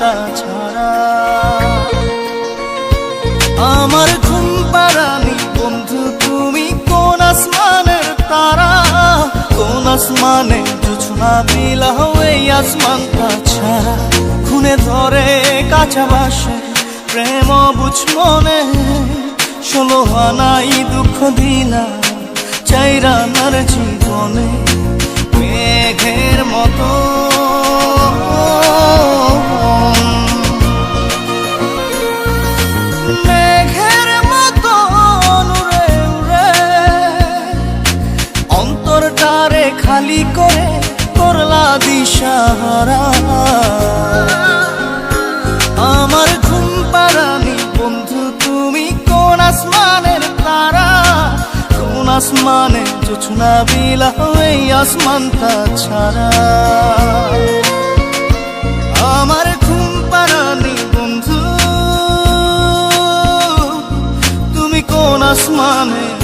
আসমানটা ছাড়া। আমার ঘুম পারানি বন্ধু, তুমি কোন আসমানের তারা? কোন আসমানে জোছনা বিলাহ এই আসমানটা ছাড়া। খুনে ধরে কাঁচা প্রেম বুঝ মনে। ষোলো হানাই দুঃখ দিনা চাইরানার জীবনে। মেঘের মতো দিশাহারা আমার ঘুম পারানি বন্ধু, তুমি কোন আসমানের তারা? কোন আসমানে জোছনা বিলা এই আসমানটা ছাড়া। আমার ঘুম পারানি বন্ধু, তুমি কোন আসমানের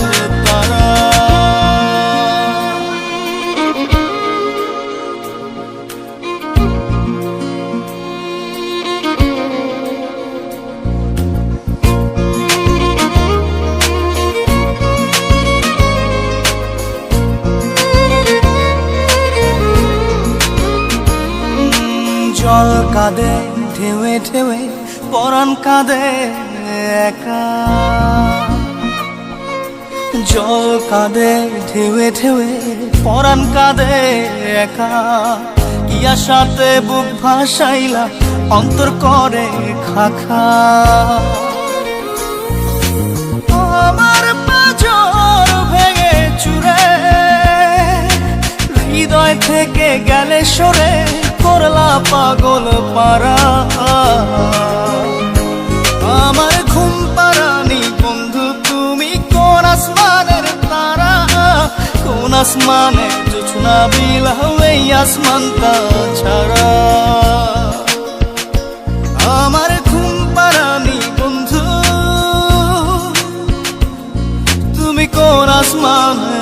কাঁদে একা। জল কাঁদে ঢেউে ঢেউে পরাণ কাঁদে একা। কি সাথে বুক ভাসাইলা, অন্তর করে খাখা। আমার পাজর ভেঙে চুরে, হৃদয় থেকে গেলে সরে, করলা পাগল পারা আসমানে জোছনা বিল এই আসমানটা ছাড়া আমার ঘুম পারানি বন্ধু তুমি কোন আসমানের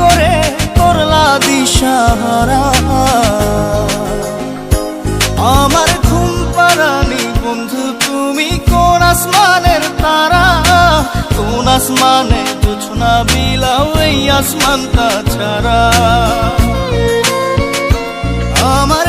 করে করলা দিশাহারা। আমার ঘুম পারানি বন্ধু, তুমি কোন আসমানের তারা? কোন আসমানে জোছনা বিলাও এই আসমানটা ছাড়া। আমার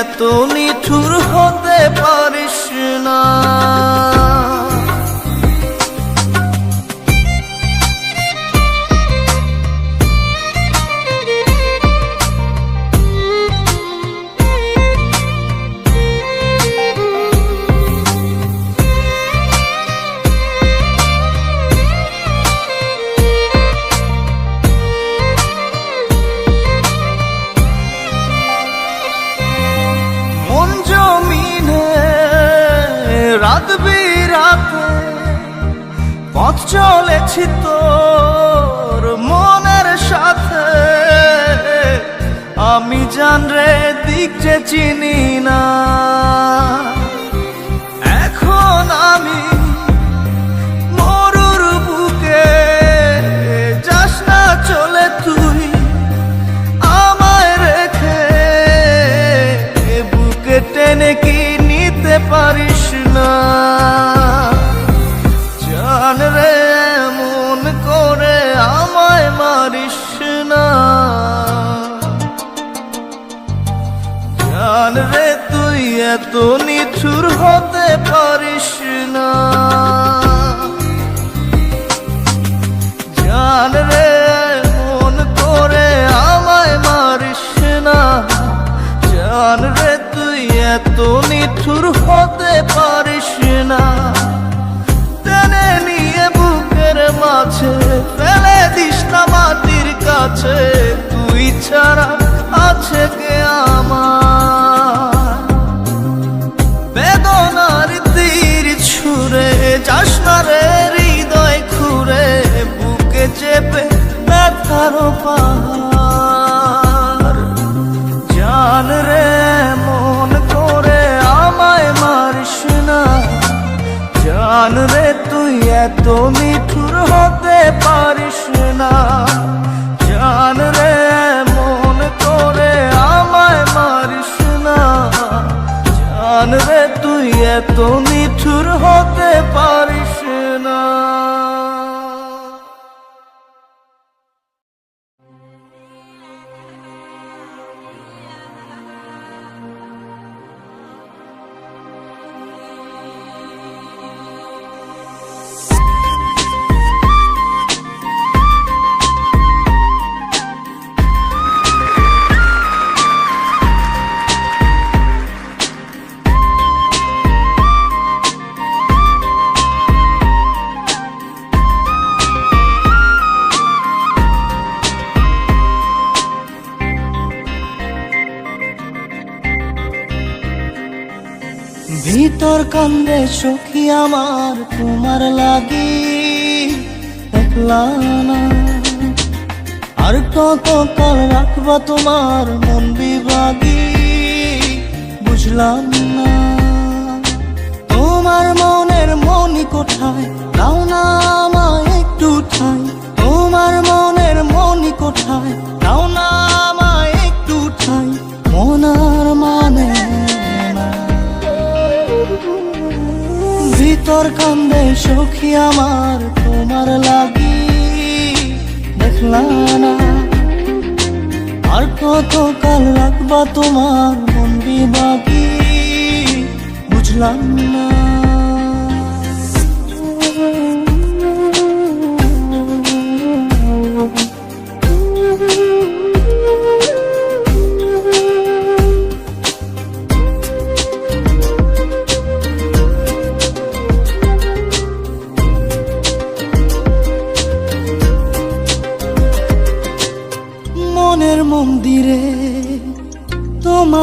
এত নিঠুর হতে পারিস না। সখী আমার তোমার লাগি একলা আর কত কাল রাখবা তোমার মন বিভাগী? বুঝলাম না। তোমার মনের মনি কোঠায় দাও না আমায় একটু ঠাই। তোমার মনের মনি কোঠায় দাও না ভিতর কান্দে সখী আমার, তোমার লাগি দেখলা না। আর কত কাল রাখবা তোমার মন বাকি বুঝলাম না।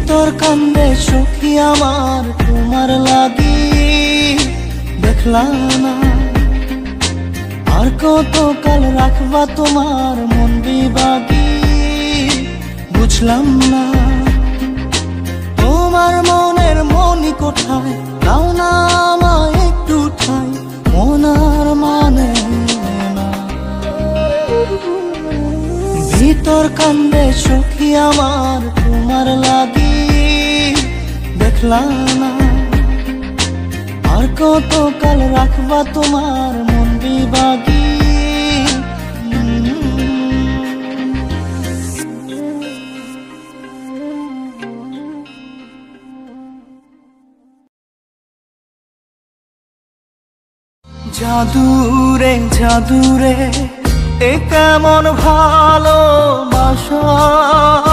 ভিতর কান্দে সখী আমার তোমার লাগি। দেখলা না। আর কত কাল রাখবা তোমার মন বিবাগী বুঝলাম না। তোমার মনের মনি কোঠায় দাও না আমায় একটু ঠাই। মনার মানে না। ভিতর কান্দে সখী আমার, তোমার লাগি দেখলা না। আর কত কাল রাখবা তোমার মন বিবাগী জাদুরে জাদুরে, এ কেমন ভালোবাসা জাদুরে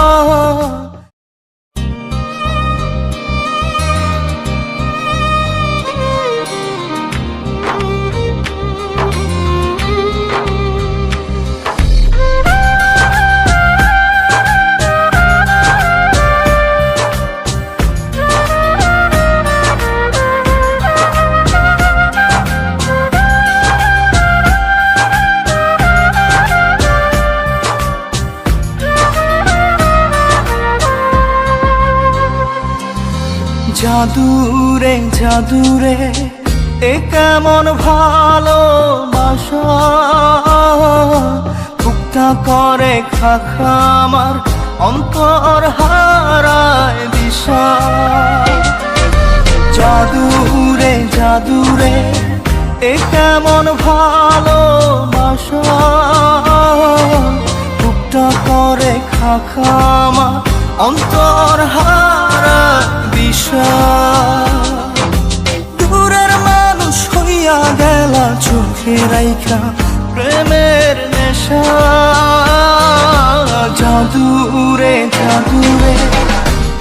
জাদুরে এ কেমন ভালোবাসা বুকটা করে খাখা আমার অন্তর হারায় দিশা। জাদুরে জাদুরে, এ কেমন ভালোবাসা বুকটা করে খাখামা অন্তর হারা দিশা। গেল চোখে রাইখা প্রেমের নেশা। জাদুরে জাদুরে,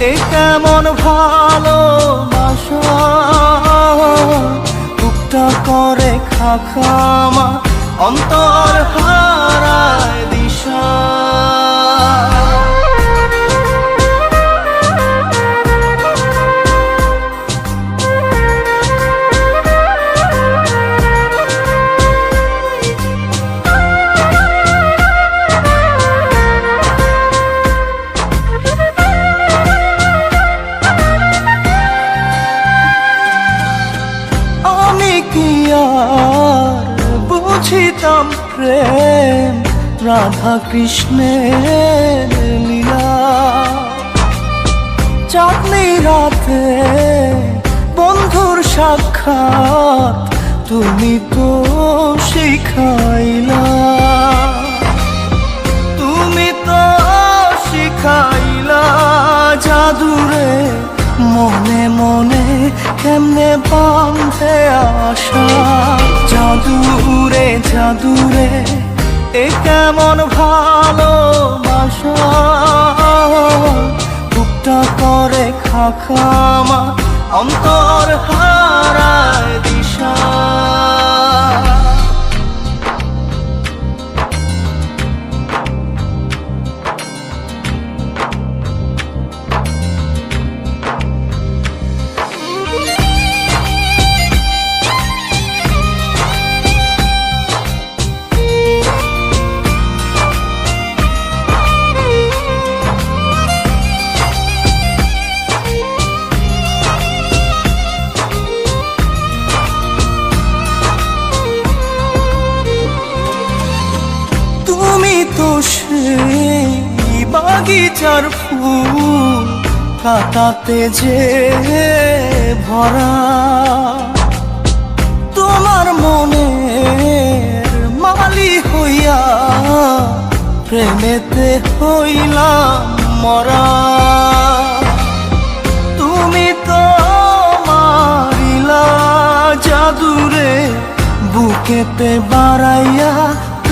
এ কেমন ভালোবাসা। টুকটা করে খাখামা অন্তর হারায় কৃষ্ণের লীলা। চাঁদনি রাতে, বন্ধুর সাক্ষাৎ তুমি তো শিখাইলা। তুমি তো শিখাইলা জাদুরে মনে মনে কেমনে বাঁধে আশা। জাদুরে জাদুরে এ কেমন ভালোবাসা টুকটা করে খাখামা অন্তর হারায় দিশা। তো সেই বাগিচার ফুল কাটাতে যে ভরা। তোমার মনে মালি হইয়া প্রেমেতে হইলাম মরা। তুমি তো মারিলা জাদুরে বুকেতে বাড়াইয়া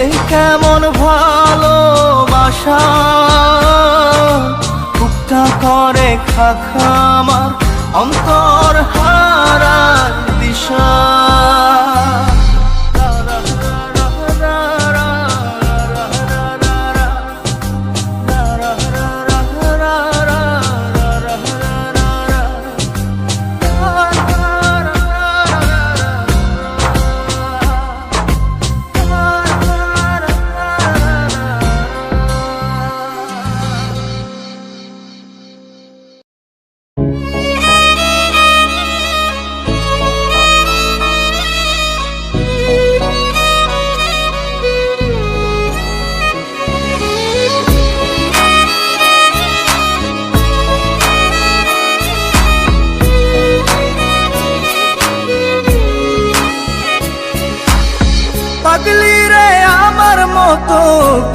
এই কেমন ভালোবাসা? বুকটা করে খাখামার অন্তর হারার দিশা।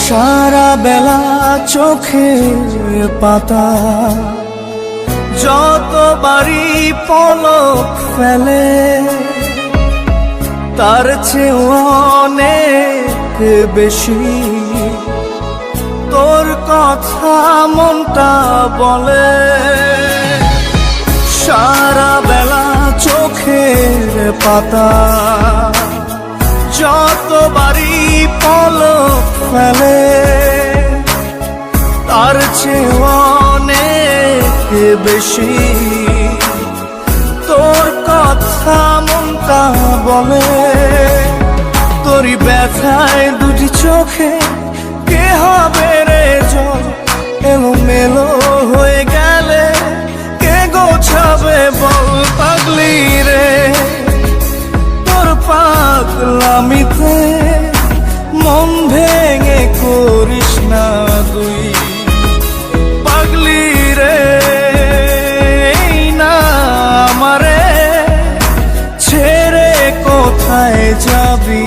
সারা বেলা চোখে পাতা যতবারই পলক ফেলে তার চেয়ে অনেক বেশি। কথা মনটা বলে। সারা বেলা চোখের পাতা। যতবারই পলক ফেলে, তার চেয়ে অনেক বেশি। তোর কথা মনটা বলে, তোরই ব্যথায় দুটি চোখে কে হবে জল এলো মেলো হয়ে গেলে কে গোছাবে বল পাগলি রে? তোর পাগলামিতে মন ভেঙে করিস না তুই। পাগলি রে না আমারে ছেড়ে কোথায় যাবি?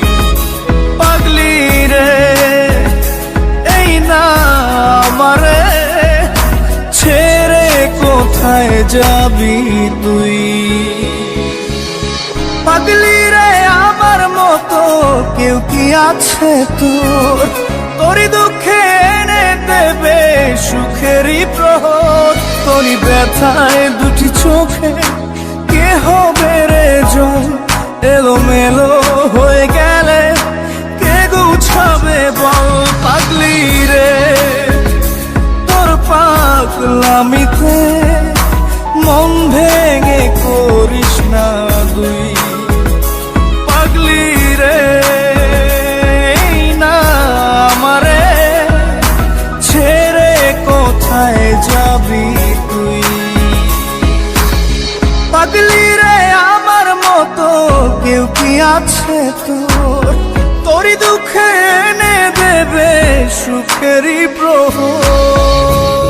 পাগলি রে এই না আমারে, ছেড়ে কোথায় যাবি তুই? পাগলি রে আমার মতো কেউ কি আছে তোর? তোরই দুঃখে এনে দেবে সুখেরই প্রহর। তোরই ব্যথায় দুটি চোখে কে হবে রে জল এলো মেলো হয়ে গেলে পাগলামিতে মন ভেঙে করিস না দুই পাগলি রে না আমারে, ছেড়ে কোথায় যাবি তুই? পাগলি রে, আমার মতো কেউ কি আছে তোর? তোরই দুঃখে এনে দেবে সুখেরই প্রহর।